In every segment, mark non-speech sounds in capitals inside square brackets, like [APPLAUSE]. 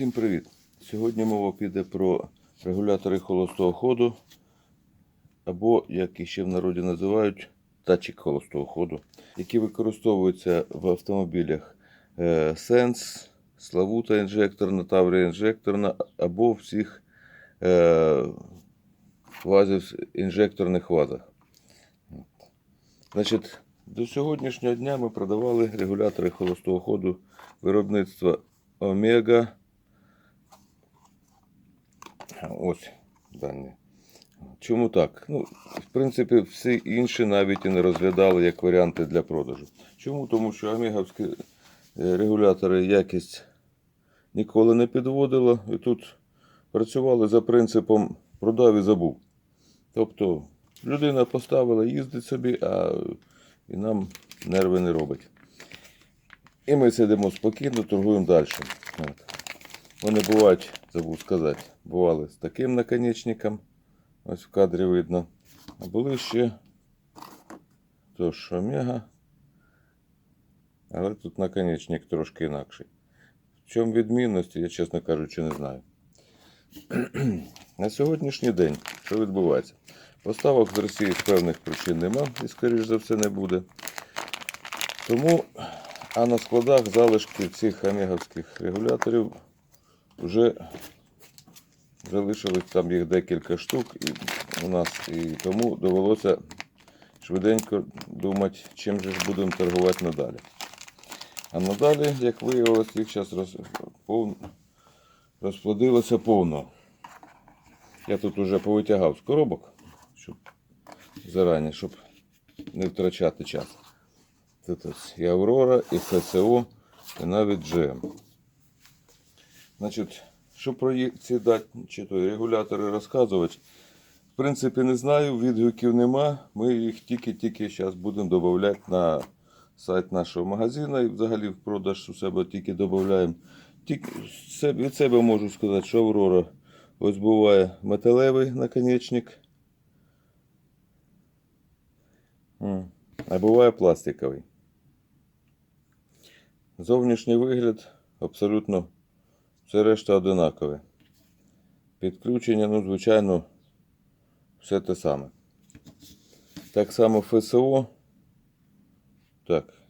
Всім привіт! Сьогодні мова піде про регулятори холостого ходу, або, як і ще в народі називають, датчик холостого ходу, які використовуються в автомобілях е, Sense, Славута інжекторна, Таврія інжекторна, або всіх е, вазів, інжекторних вазах. Значить, до сьогоднішнього дня ми продавали регулятори холостого ходу виробництва Омега. Ось дані. Чому так? Ну, в принципі, всі інші навіть і не розглядали як варіанти для продажу. Чому? Тому що омеговські е, регулятори якість ніколи не підводила. І тут працювали за принципом продав і забув. Тобто людина поставила, їздить собі, а і нам нерви не робить. І ми сидимо спокійно, торгуємо далі. Вони бувають, забув сказати, бували з таким наконечником. Ось в кадрі видно. А були ще тож омега. Але тут наконечник трошки інакший. В чому відмінність, я, чесно кажучи, не знаю. [CLEARS THROAT] На сьогоднішній день, що відбувається? Поставок з Росії з певних причин нема і, скоріш за все, не буде. Тому, а на складах залишки цих омеговських регуляторів вже залишилось там їх декілька штук і у нас. І тому довелося швиденько думати, чим же ж будемо торгувати надалі. А надалі, як виявилось, їх зараз роз... пов... розплодилося повно. Я тут уже повитягав з коробок, щоб зарані, щоб не втрачати час. Тут і Аврора, і ФСО, і навіть GM. Значить, що про ці дат... чи то регулятори розказувати, в принципі, не знаю, відгуків нема. Ми їх тільки-тільки зараз будемо додавати на сайт нашого магазину і взагалі в продаж у себе тільки додаємо. Тільки від себе можу сказати, що Аврора ось буває металевий наконечник. А буває пластиковий. Зовнішній вигляд абсолютно все решта одинакове. Підключення, ну, звичайно, все те саме. Так само ФСО. Так,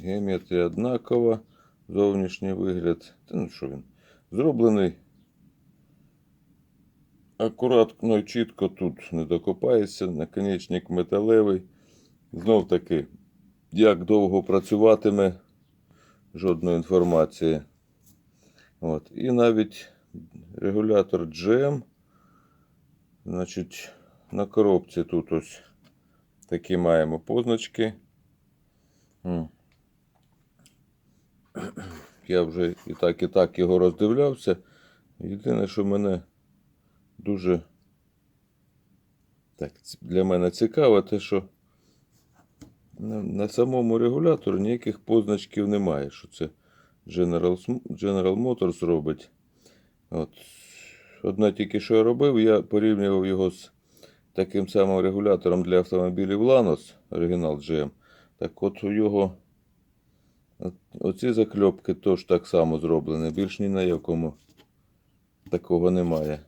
геометрія однакова. Зовнішній вигляд. Та ну що він? Зроблений. Акуратно і чітко тут не докопається. Наконечник металевий. Знов таки, як довго працюватиме, жодної інформації. От. І навіть регулятор GM. Значить, на коробці тут ось такі маємо позначки. [CLEARS THROAT] Я вже і так, і так його роздивлявся. Єдине, що мене дуже так, для мене цікаво, те, що на, самому регуляторі ніяких позначків немає, що це General, General Motors робить. От. Одне тільки що я робив, я порівнював його з таким самим регулятором для автомобілів Lanos, оригінал GM. Так от у його оці закльопки теж так само зроблені. Більш ні на якому такого немає.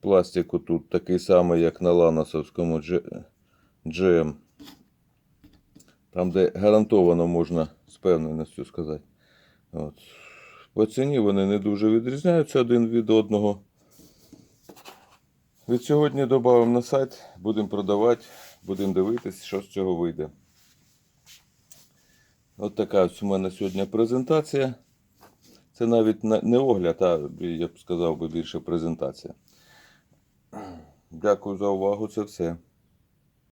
Пластику тут такий самий, як на ланосовському GM. Там, де гарантовано можна з певненістю сказати. От. По ціні вони не дуже відрізняються один від одного. Від сьогодні додамо на сайт, будемо продавати, будемо дивитися, що з цього вийде. От така ось у мене сьогодні презентація. Це навіть не огляд, а я б сказав би більше презентація. Дякую за увагу. Це все.